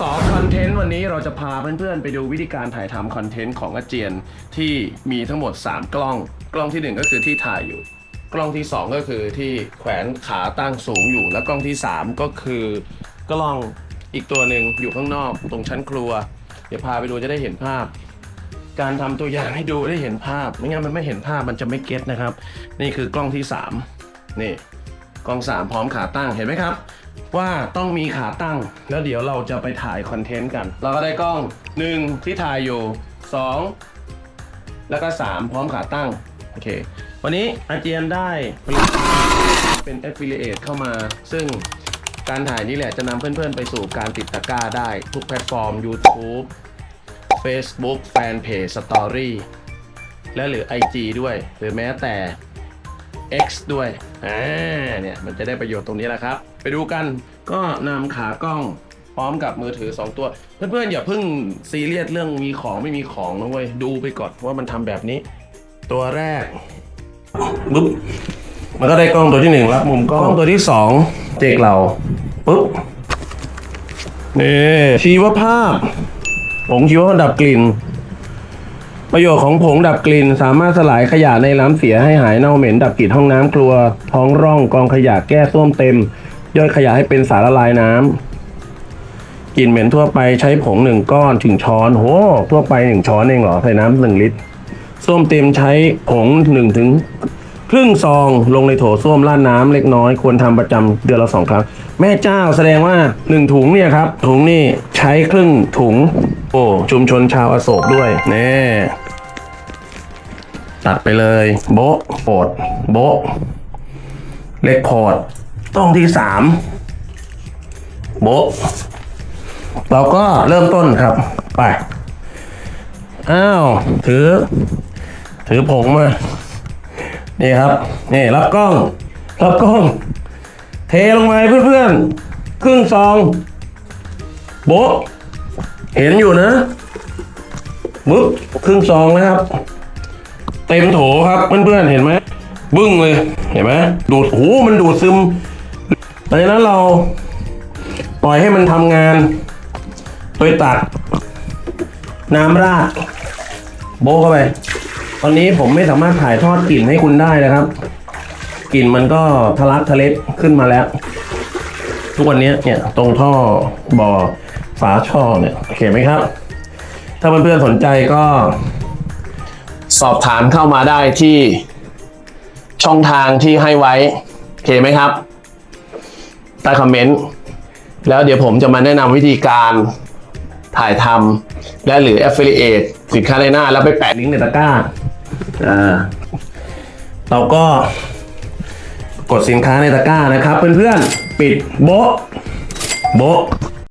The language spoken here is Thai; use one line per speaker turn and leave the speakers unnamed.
สคอนเทนต์วันนี้เราจะพาเพื่อนๆ ไปดูวิธีการถ่ายทำคอนเทนต์ของอาเจียนที่มีทั้งหมด 3 กล้อง กล้องทีหนึ่1 ก็คือที่ถ่ายอยู่ กล้องที่ 2 ก็คือที่แขวนขาตั้งสูงอยู่ และกล้องที่ 3 ก็คือกล้องอีกตัวหนึ่งอยู่ข้างนอกตรงชั้นครัว เดี๋ยวพาไปดูจะได้เห็นภาพ การทำตัวอย่างให้ดูได้เห็นภาพ ไม่งั้นมันไม่เห็นภาพมันจะไม่เก็ตนะครับ นี่คือกล้องที่ 3 นี่กล้อง 3 พร้อมขาตั้งเห็นไหมครับ ว่าต้องมีขาตั้ง แล้วเดี๋ยวเราจะไปถ่ายคอนเทนต์กัน เราก็ได้กล้อง 1 ที่ถ่ายอยู่ 2 แล้วก็ 3 พร้อมขาตั้ง โอเค วันนี้อาเจียนได้เป็น affiliate เข้ามา ซึ่งการถ่ายนี่แหละจะนำเพื่อนๆ ไปสู่การติดตะกร้าได้ ทุกแพลตฟอร์ม YouTube Facebook Fanpage Story และหรือ IG ด้วย หรือแม้แต่ X ด้วยอ่าเนี่ยมันจะได้ประโยชน์ตรงนี้แหละครับ ไปดูกันก็นำขากล้องพร้อมกับมือถือ 2 ตัว เพื่อนๆอย่าเพิ่งซีเรียสเรื่องมีของไม่มีของนะเว้ยดูไปก่อนว่ามันทำแบบนี้ ตัวแรกปุ๊บมันก็ได้กล้องตัวที่หนึ่งรับมุมกล้องตัวที่สองเจกเราปุ๊บนี่ชีวภาพผงชีวภาพดับกลิ่น ประโยชน์ของผงดับกลิ่นสามารถสลายขยะในน้ำเสียให้หายเน่าเหม็น ดับกลิ่นห้องน้ำครัว ท้องร่องกองขยะแก้ส้วมเต็ม ย่อยขยะให้เป็นสารละลายน้ำกลิ่นเหม็นทั่วไปใช้ผงหนึ่งก้อนถึงช้อนโหทั่วไปหนึ่งช้อนเองเหรอใส่น้ำหนึ่งลิตรส้วมเต็มใช้ผงหนึ่งถึง ครึ่งซองลงในโถส้วมราดน้ำเล็กน้อยควรทำประจำเดือนละสองครั้ง แม่เจ้าแสดงว่าหนึ่งถุงเนี่ยครับ ถุงนี่ใช้ครึ่งถุง โอ้ชุมชนชาวอโศกด้วยแน่ตัดไปเลย โบะโปดโบะเลคคอร์ดต้องที่สามโบะเราก็เริ่มต้นครับ ไป อ้าว ถือ ถือผงมา นี่ครับนี่รับกล้อง รับกล้อง เทลงไปเพื่อนๆครึ่งซองโบะเห็นอยู่นะบึ๊บครึ่งซองนะครับ เต็มโถครับเพื่อนๆเห็นไหมบึ้งเลยเห็นไหมดูดโอ้มันดูดซึมดังนั้นเราปล่อยให้มันทำงาน โดยตักน้ำราดโบเข้าไป ตอนนี้ผมไม่สามารถถ่ายทอดกลิ่นให้คุณได้นะครับ กลิ่นมันก็ทะลักทะเล็ดขึ้นมาแล้ว ทุกวันนี้เนี่ยตรงท่อบ่อฝาช่อเนี่ยโอเคไหมครับ ถ้าเพื่อนๆสนใจก็ สอบถามเข้ามาได้ที่ช่องทางที่ให้ไว้โอเคไหมครับใต้คอมเมนต์แล้วเดี๋ยวผมจะมาแนะนำวิธีการถ่ายทำและหรือ affiliate สินค้าในหน้าแล้วไปแปะลิงก์ในตะกร้า อ่าเราก็ กดสินค้าในตะกร้านะครับ เพื่อนๆ ปิดโบ๊ะโบ๊ะ